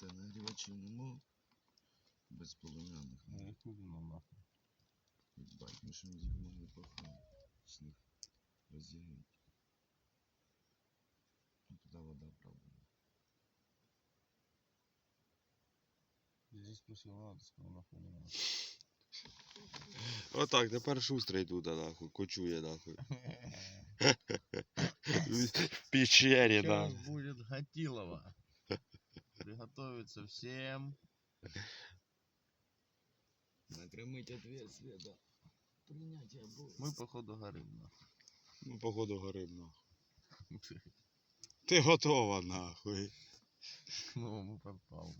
та нагрівачів нема. Без полум'яних. Ну, яку воно нахуй. Ебать, ми ж їх могли пахати. З них розігріти. Ну, туди вода, правда. Здесь посилала, то сказав нахуй не надо. Отак, тепер шустрий тут, нахуй, кочує нахуй. В пещері, да. Сейчас будет Гатилова. Приготовиться всем. Накремить ответствие, да. Принятие будет. Мы походу горим нахуй. Ну, походу горим, нахуй. Ти готова, нахуй. Ну, мы попал.